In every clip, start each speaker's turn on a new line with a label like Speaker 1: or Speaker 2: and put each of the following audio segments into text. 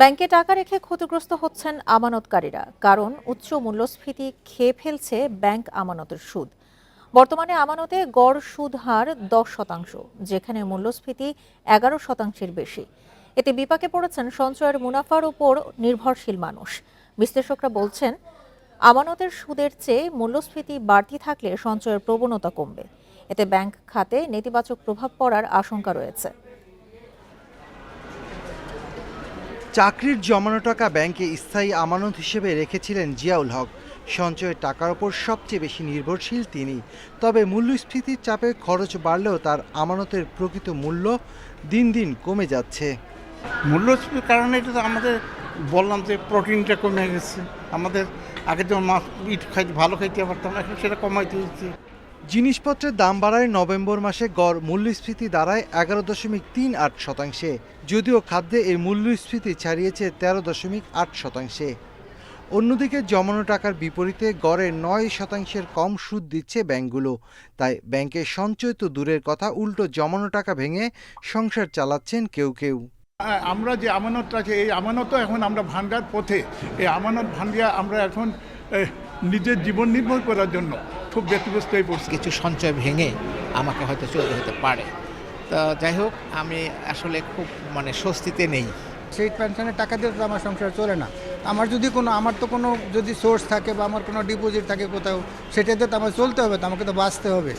Speaker 1: ব্যাংকে টাকা রেখে ক্ষতিগ্রস্ত হচ্ছেন আমানতকারীরা, কারণ উচ্চ মূল্যস্ফীতি খেয়ে ফেলছে ব্যাংক আমানতের সুদ। বর্তমানে আমানতে গড় সুদ হার দশ শতাংশ, যেখানে মূল্যস্ফীতি এগারো শতাংশের বেশি। এতে বিপাকে পড়েছেন সঞ্চয়ের মুনাফার উপর নির্ভরশীল মানুষ। বিশ্লেষকরা বলছেন, আমানতের সুদের চেয়ে মূল্যস্ফীতি বাড়তি থাকলে সঞ্চয়ের প্রবণতা কমবে। এতে ব্যাংক খাতে নেতিবাচক প্রভাব পড়ার আশঙ্কা রয়েছে।
Speaker 2: চাকরির জমানো টাকা ব্যাংকে স্থায়ী আমানত হিসেবে রেখেছিলেন জিয়াউল হক। সঞ্চয়ের টাকার ওপর সবচেয়ে বেশি নির্ভরশীল তিনি। তবে মূল্যস্ফীতির চাপে খরচ বাড়লেও তার আমানতের প্রকৃত মূল্য দিন দিন কমে যাচ্ছে।
Speaker 3: মূল্যস্ফীতির কারণে এটা তো আমাদের বললাম যে প্রোটিনটা কমে গেছে। আমাদের আগে যেমন মাছ, ইট খাইতে, ভালো খাইতে পারতাম, এখন সেটা কমাইতে হচ্ছে।
Speaker 2: জিনিসপত্রের দাম বাড়ায় নভেম্বর মাসে গড় মূল্যস্ফীতি দাঁড়ায় এগারো দশমিক তিন আট শতাংশে, যদিও খাদ্যে এই মূল্যস্ফীতি ছাড়িয়েছে তেরো দশমিক আট শতাংশে। অন্যদিকে জমানো টাকার বিপরীতে গড়ে নয় শতাংশের কম সুদ দিচ্ছে ব্যাংকগুলো। তাই ব্যাংকের সঞ্চয় তো দূরের কথা, উল্টো জমানো টাকা ভেঙে সংসার চালাচ্ছেন কেউ কেউ।
Speaker 4: আমরা যে আমানতটা আছে, এই আমানতও এখন আমরা ভাঙ্গার পথে, এই আমানত ভাঙ্গিয়া আমরা এখন নিজের জীবন নির্ভর করার জন্য খুব ব্যতিগ্রস্ত হয়ে পড়ছি।
Speaker 5: কিছু সঞ্চয় ভেঙে আমাকে হয়তো চলতে হতে পারে। তো যাই হোক আমি আসলে খুব মানে স্বস্তিতে নেই।
Speaker 6: সেই পেনশনের টাকা দিয়ে তো আমার সংসার চলে না। আমার যদি কোনো আমার তো কোনো যদি সোর্স থাকে বা আমার কোনো ডিপোজিট থাকে কোথাও সেটাতে তো আমার চলতে হবে তো আমাকে তো বাঁচতে হবে।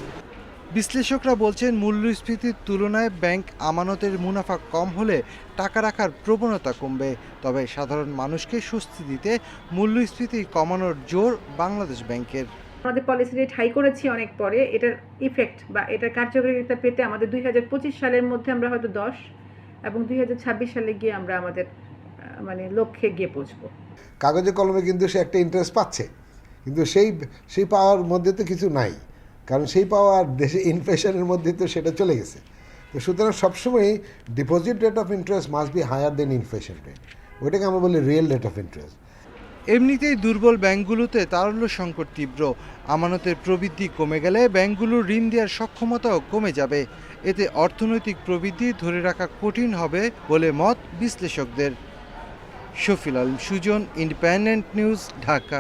Speaker 2: বিশ্লেষকরা বলছেন মূল্যস্ফীতির তুলনায় ব্যাংক আমানতের মুনাফা কম হলে টাকা রাখার প্রবণতা কমবে। তবে সাধারণ মানুষকে স্বস্তি দিতে মূল্যস্ফীতি কমানোর জোর বাংলাদেশ ব্যাংকের।
Speaker 7: আমাদের পলিসি রেট হাই করেছি অনেক পরে। এটার ইফেক্ট বা এটার কার্যকারিতা পেতে আমাদের দুই হাজার পঁচিশ সালের মধ্যে আমরা হয়তো দশ এবং দুই হাজার ছাব্বিশ সালে গিয়ে আমরা আমাদের মানে লক্ষ্যে গিয়ে পৌঁছবো।
Speaker 8: কাগজে কলমে কিন্তু সে একটা ইন্টারেস্ট পাচ্ছে। কিন্তু সেই সেই পাওয়ার মধ্যে তো কিছু নাই। কারণ সেই পাওয়ার দেশে ইনফ্লেশনের মধ্যে তো সেটা চলে গেছে। তো সুতরাং সবসময় deposit rate of interest must be higher than inflation rate ওইটাকে আমরা বলি রিয়েল রেট অফ ইন্টারেস্ট
Speaker 2: এমনিতেই দুর্বল ব্যাংকগুলোতে তারল্য সংকট তীব্র। আমানতের প্রবৃদ্ধি কমে গেলে ব্যাংকগুলোর ঋণ দেওয়ার সক্ষমতাও কমে যাবে। এতে অর্থনৈতিক প্রবৃদ্ধি ধরে রাখা কঠিন হবে বলে মত বিশ্লেষকদের। Shafil Alam Sujon Independent News Dhaka.